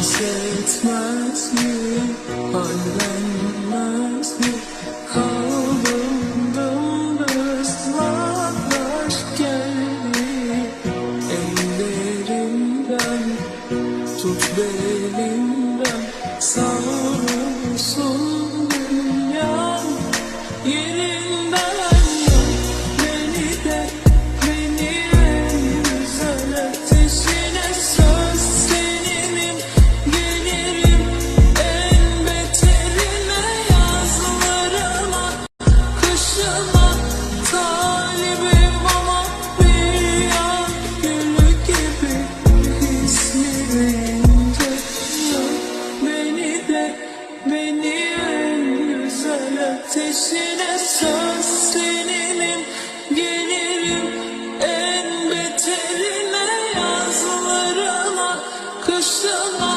Sunset must be, all land my be. Ateşine sözlenirim Gelirim en beterine Yazlarına kışlarına